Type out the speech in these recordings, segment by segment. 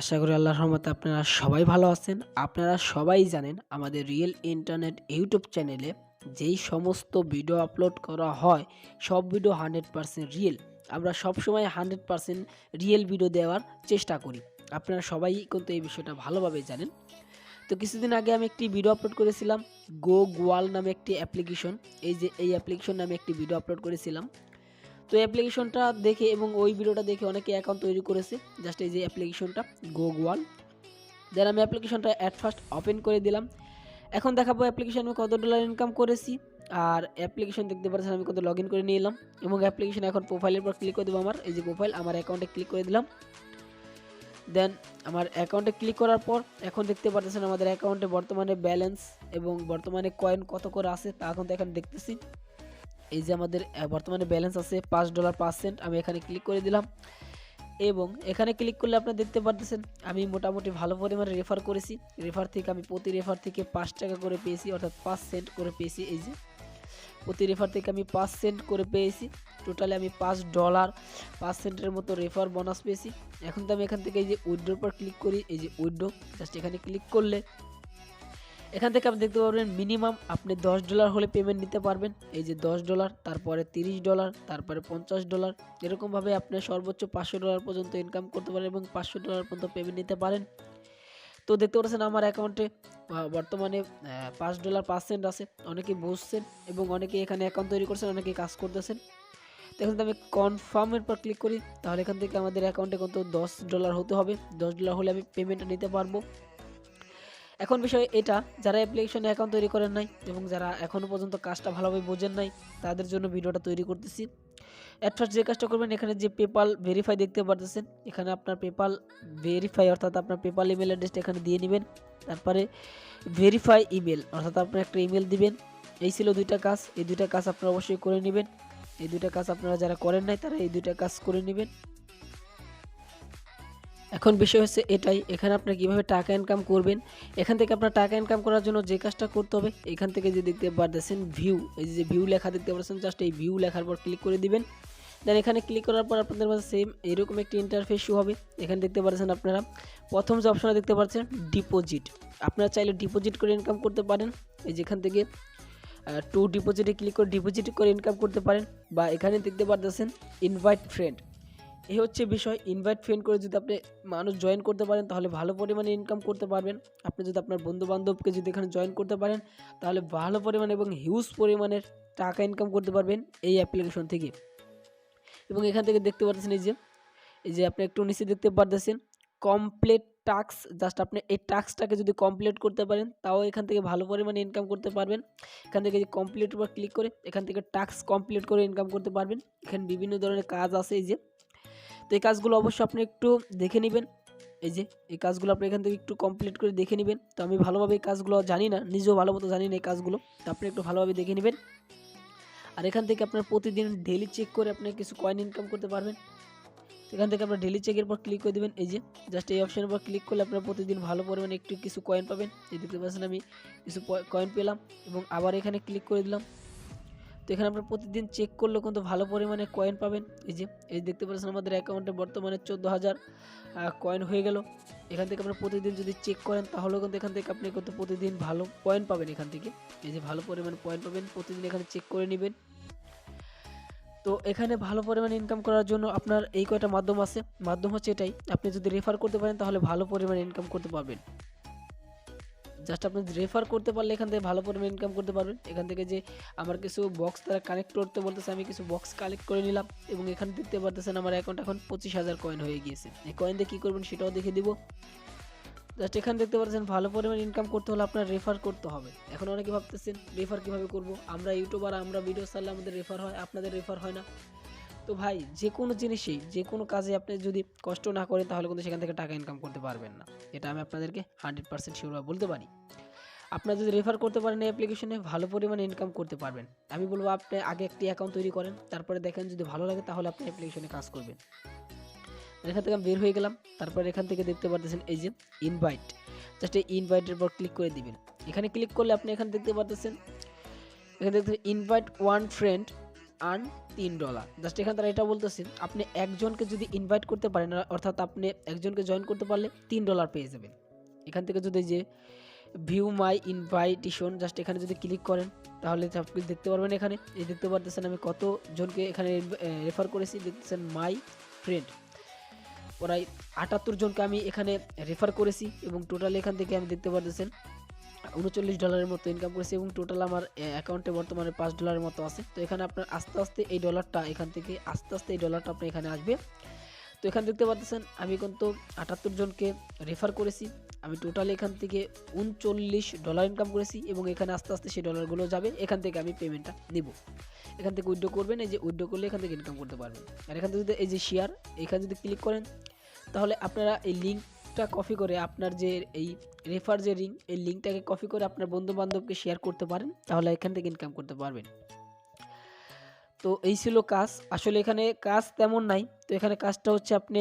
আশা করি আল্লাহর রহমতে আপনারা সবাই ভালো আছেন। আপনারা সবাই জানেন আমাদের রিয়েল ইন্টারনেট ইউটিউব চ্যানেলে যেই সমস্ত ভিডিও আপলোড করা হয়, সব ভিডিও হান্ড্রেড পারসেন্ট রিয়েল। আমরা সবসময় হান্ড্রেড পারসেন্ট রিয়েল ভিডিও দেওয়ার চেষ্টা করি। আপনারা সবাই কিন্তু এই বিষয়টা ভালোভাবে জানেন। তো কিছুদিন আগে আমি একটি ভিডিও আপলোড করেছিলাম, গো গোয়াল নামে একটি অ্যাপ্লিকেশন। এই যে এই অ্যাপ্লিকেশন নামে একটি ভিডিও আপলোড করেছিলাম। তো অ্যাপ্লিকেশনটা দেখে এবং ওই ভিডিওটা দেখে অনেকে অ্যাকাউন্ট তৈরি করেছে। জাস্ট এই যে অ্যাপ্লিকেশনটা গো গোয়াল দেন আমি অ্যাপ্লিকেশনটা অ্যাট ফার্স্ট ওপেন করে দিলাম। এখন দেখাবো অ্যাপ্লিকেশন আমি কত ডলার ইনকাম করেছি। আর অ্যাপ্লিকেশন দেখতে পাচ্ছেন, আমি কত লগ ইন করে নিয়ে এলাম এবং অ্যাপ্লিকেশন এখন প্রোফাইলের পর ক্লিক করে দেবো আমার। এই যে প্রোফাইল আমার অ্যাকাউন্টে ক্লিক করে দিলাম। দেন আমার অ্যাকাউন্টে ক্লিক করার পর এখন দেখতে পাচ্ছেন, আমাদের অ্যাকাউন্টে বর্তমানে ব্যালেন্স এবং বর্তমানে কয়েন কত করে আছে তা এখন তো এখন দেখতেছি। এই যে আমাদের বর্তমানে ব্যালেন্স আছে পাঁচ ডলার পার্সেন্ট আমি এখানে ক্লিক করে দিলাম। এবং এখানে ক্লিক করলে আপনারা দেখতে পারতেছেন, আমি মোটামুটি ভালো পরিমাণে রেফার করেছি। রেফার থেকে আমি প্রতি রেফার থেকে পাঁচ টাকা করে পেয়েছি, অর্থাৎ পাঁচ সেন্ট করে পেয়েছি এই যে। প্রতি রেফার থেকে আমি পাঁচ সেন্ট করে পেয়েছি টোটালি আমি পাঁচ ডলার পাঁচ সেন্টের মতো রেফার বোনাস পেয়েছি। এখন তো আমি এখান থেকে এই যে উইড্রোর পর ক্লিক করি, এই যে উইড্রো জাস্ট এখানে ক্লিক করলে এখান থেকে আপনি দেখতে পারবেন মিনিমাম আপনি দশ ডলার হলে পেমেন্ট নিতে পারবেন। এই যে দশ ডলার তারপরে তিরিশ ডলার তারপরে পঞ্চাশ ডলার এরকমভাবে আপনি সর্বোচ্চ পাঁচশো ডলার পর্যন্ত ইনকাম করতে পারেন এবং পাঁচশো ডলার পর্যন্ত পেমেন্ট নিতে পারেন। তো দেখতে পাচ্ছেন আমার অ্যাকাউন্টে বর্তমানে পাঁচ ডলার পার্সেন্ট আছে। অনেকে বসছেন এবং অনেকে এখানে অ্যাকাউন্ট তৈরি করছেন, অনেকে কাজ করতেছেন। তো এখন যদি আমি কনফার্মের পর ক্লিক করি, তাহলে এখান থেকে আমাদের অ্যাকাউন্টে কত? দশ ডলার হতে হবে। দশ ডলার হলে আমি পেমেন্টটা নিতে পারব। এখন বিষয় এটা, যারা অ্যাপ্লিকেশনে অ্যাকাউন্ট তৈরি করেন নাই এবং যারা এখনও পর্যন্ত কাজটা ভালোভাবে বোঝেন নাই, তাদের জন্য ভিডিওটা তৈরি করতেছি। অ্যাট ফার্স্ট যে কাজটা করবেন, এখানে যে পেপাল ভেরিফাই দেখতে পারতেছেন, এখানে আপনার পেপাল ভেরিফাই অর্থাৎ আপনার পেপাল ইমেল অ্যাড্রেসটা এখানে দিয়ে নেবেন। তারপরে ভেরিফাই ইমেল অর্থাৎ আপনার একটা ইমেল দিবেন। এই ছিল দুইটা কাজ, এই দুইটা কাজ আপনারা অবশ্যই করে নেবেন। এই দুইটা কাজ আপনারা যারা করেন নাই, তারা এই দুইটা কাজ করে নেবেন। এখন বিষয় হচ্ছে এটাই, এখানে আপনারা কীভাবে টাকা ইনকাম করবেন, এখান থেকে আপনার টাকা ইনকাম করার জন্য যে কাজটা করতে হবে, এখান থেকে যে দেখতে পারতেছেন ভিউ এই যে ভিউ লেখা দেখতে পাচ্ছেন জাস্ট এই ভিউ লেখার পর ক্লিক করে দিবেন। দেন এখানে ক্লিক করার পর আপনাদের মাঝে সেম এরকম একটি ইন্টারফেস হবে, এখানে দেখতে পাচ্ছেন আপনারা, প্রথম যে অপশনে দেখতে পাচ্ছেন ডিপোজিট আপনারা চাইলে ডিপোজিট করে ইনকাম করতে পারেন, এই যেখান থেকে টু ডিপোজিটে ক্লিক করে ডিপোজিট করে ইনকাম করতে পারেন, বা এখানে দেখতে পারতেছেন ইনভাইট ফ্রেন্ড এই হচ্ছে বিষয় ইনভাইট ফ্রেন্ড করে যদি আপনি মানুষ জয়েন করতে পারেন, তাহলে ভালো পরিমাণে ইনকাম করতে পারবেন। আপনি যদি আপনার বন্ধু বান্ধবকে যদি এখানে জয়েন করতে পারেন, তাহলে ভালো পরিমাণে এবং হিউজ পরিমাণের টাকা ইনকাম করতে পারবেন এই অ্যাপ্লিকেশন থেকে। এবং এখান থেকে দেখতে পাচ্ছেন এই যে এই যে আপনি একটু নিচে দেখতে পারতেছেন কমপ্লিট টাস্ক জাস্ট আপনি এই টাস্কটাকে যদি কমপ্লিট করতে পারেন, তাও এখান থেকে ভালো পরিমাণে ইনকাম করতে পারবেন। এখান থেকে যে কমপ্লিট উপর ক্লিক করে, এখান থেকে টাস্ক কমপ্লিট করে ইনকাম করতে পারবেন। এখানে বিভিন্ন ধরনের কাজ আছে এই যে তো এই কাজগুলো অবশ্যই আপনি একটু দেখে নেবেন। এই যে, এই কাজগুলো আপনি এখান থেকে একটু কমপ্লিট করে দেখে নেবেন। তো আমি ভালোভাবে এই কাজগুলো জানি না, নিজেও ভালো মতো জানি না এই কাজগুলো। তো আপনি একটু ভালোভাবে দেখে নেবেন। আর এখান থেকে আপনার প্রতিদিন ডেলি চেক করে আপনি কিছু কয়েন ইনকাম করতে পারবেন। এখান থেকে আপনার ডেলি চেকের পর ক্লিক করে দেবেন। এই যে জাস্ট এই অপশনের পর ক্লিক করলে আপনার প্রতিদিন ভালো পরিমাণে একটু কিছু কয়েন পাবেন। এই দেখতে পাচ্ছেন আমি কিছু কয়েন পেলাম এবং আবার এখানে ক্লিক করে দিলাম। তো এখানে আপনার প্রতিদিন চেক করলেও কিন্তু ভালো পরিমাণে কয়েন পাবেন। এই যে, এই দেখতে পাচ্ছেন আমাদের অ্যাকাউন্টে বর্তমানে চোদ্দ হাজার কয়েন হয়ে গেল। এখান থেকে আপনার প্রতিদিন যদি চেক করেন, তাহলেও কিন্তু এখান থেকে আপনি কিন্তু প্রতিদিন ভালো পয়েন্ট পাবেন এখান থেকে। এই যে ভালো পরিমাণে পয়েন্ট পাবেন, প্রতিদিন এখানে চেক করে নেবেন। তো এখানে ভালো পরিমাণে ইনকাম করার জন্য আপনার এই কয়টা মাধ্যম আছে। মাধ্যম হচ্ছে এটাই, আপনি যদি রেফার করতে পারেন, তাহলে ভালো পরিমাণে ইনকাম করতে পারবেন। জাস্ট আপনি রেফার করতে পারলে এখান থেকে ভালো পরিমাণে ইনকাম করতে পারবেন। এখান থেকে যে আমার কিছু বক্স তারা কানেক্ট করতে বলতেছে, আমি কিছু বক্স কালেক্ট করে নিলাম এবং এখানে দেখতে পারতেছেন আমার অ্যাকাউন্ট এখন পঁচিশ হাজার কয়েন হয়ে গিয়েছে। এই কয়েন দিয়ে কী করবেন সেটাও দেখে দিব। জাস্ট এখানে দেখতে পাচ্ছেন ভালো পরিমাণ ইনকাম করতে হলে আপনার রেফার করতে হবে। এখন অনেকে ভাবতেছেন রেফার কীভাবে করব? আমরা ইউটিউবার আমরা ভিডিও ছাড়লে আমাদের রেফার হয়, আপনাদের রেফার হয় না। তো ভাই যে কোনো জিনিসেই যে কোনো কাজে আপনি যদি কষ্ট না করেন, তাহলে কিন্তু সেখান থেকে টাকা ইনকাম করতে পারবেন না। এটা আমি আপনাদেরকে হান্ড্রেড পার্সেন্ট শিওর বলতে পারি। আপনারা যদি রেফার করতে পারেন এই অ্যাপ্লিকেশনে ভালো পরিমাণে ইনকাম করতে পারবেন। আমি বলব, আপনি আগে একটি অ্যাকাউন্ট তৈরি করেন, তারপরে দেখেন যদি ভালো লাগে, তাহলে আপনি অ্যাপ্লিকেশনে কাজ করবেন। এখান থেকে আমি বের হয়ে গেলাম, তারপরে এখান থেকে দেখতে পারতেছেন এই যে ইনভাইট জাস্ট এই ইনভাইটের পর ক্লিক করে দিবেন। এখানে ক্লিক করলে আপনি এখানে দেখতে পারতেছেন, এখানে দেখতে ইনভাইট ওয়ান ফ্রেন্ড আর্ন তিন ডলার জাস্ট এখানে তারা এটা বলতেছে, আপনি একজনকে যদি ইনভাইট করতে পারেন, অর্থাৎ আপনি একজনকে জয়েন করতে পারলে তিন ডলার পেয়ে যাবেন। এখান থেকে যদি যে ভিউ মাই ইনভাইটেশন জাস্ট এখানে যদি ক্লিক করেন, তাহলে আপনি দেখতে পারবেন এখানে। এই দেখতে পারতেছেন আমি কতজনকে এখানে রেফার করেছি, দেখতেছেন মাই ফ্রেন্ড প্রায় আটাত্তর জনকে আমি এখানে রেফার করেছি এবং টোটাল এখান থেকে আমি দেখতে পারতেছেন উনচল্লিশ ডলারের মতো ইনকাম করেছি এবং টোটাল আমার অ্যাকাউন্টে বর্তমানে পাঁচ ডলারের মতো আছে। তো এখানে আপনার আস্তে আস্তে এই ডলারটা এখান থেকে আস্তে আস্তে এই ডলারটা আপনার এখানে আসবে। তো এখানে দেখতে পাচ্ছেন, আমি কিন্তু আটাত্তর জনকে রেফার করেছি। আমি টোটাল এখান থেকে উনচল্লিশ ডলার ইনকাম করেছি এবং এখানে আস্তে আস্তে সেই ডলারগুলো যাবে। এখান থেকে আমি পেমেন্টটা নিব। এখান থেকে উইড্রো করবেন, এই যে উইড্রো করলে এখান থেকে ইনকাম করতে পারবেন। আর এখান থেকে যদি এই যে শেয়ার এখানে যদি ক্লিক করেন, তাহলে আপনারা এই লিঙ্কটা কপি করে আপনার যে এই রেফার যে লিঙ্ক এই লিঙ্কটাকে কপি করে আপনার বন্ধু বান্ধবকে শেয়ার করতে পারেন, তাহলে এখান থেকে ইনকাম করতে পারবেন। তো এই ছিল কাজ। আসলে এখানে কাজ তেমন নাই। তো এখানে কাজটা হচ্ছে আপনি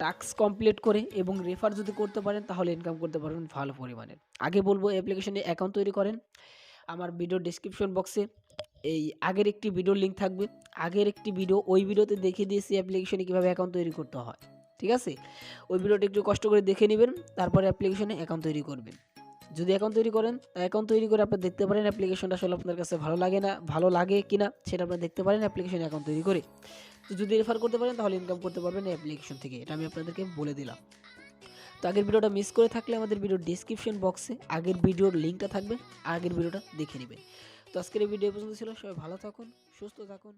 টাস্ক কমপ্লিট করে এবং রেফার যদি করতে পারেন, তাহলে ইনকাম করতে পারবেন ভালো পরিমাণে। আগে বলব অ্যাপ্লিকেশনে অ্যাকাউন্ট তৈরি করেন। আমার ভিডিও ডিসক্রিপশন বক্সে এই আগের একটি ভিডিওর লিঙ্ক থাকবে। আগের একটি ভিডিও ওই ভিডিওতে দেখিয়ে দিয়েছি অ্যাপ্লিকেশনে কীভাবে অ্যাকাউন্ট তৈরি করতে হয়। ঠিক আছে? ওই ভিডিওটা একটু কষ্ট করে দেখে নেবেন, তারপরে অ্যাপ্লিকেশনে অ্যাকাউন্ট তৈরি করবেন। যদি অ্যাকাউন্ট তৈরি করেন অ্যাকাউন্ট তৈরি করে আপনি দেখতে পারেন অ্যাপ্লিকেশনটা আসলে আপনার কাছে ভালো লাগে না, ভালো লাগে কি না সেটা আপনি দেখতে পারেন অ্যাপ্লিকেশন অ্যাকাউন্ট তৈরি করে। যদি রেফার করতে পারেন, তাহলে ইনকাম করতে পারবেন অ্যাপ্লিকেশন থেকে। এটা আমি আপনাদেরকে বলে দিলাম। তো আগের ভিডিওটা মিস করে থাকলে আমাদের ভিডিওর ডিসক্রিপশন বক্সে আগের ভিডিওর লিঙ্কটা থাকবে, আগের ভিডিওটা দেখে নেবেন। তো আজকের এই ভিডিও পর্যন্ত ছিল, সবাই ভালো থাকুন, সুস্থ থাকুন।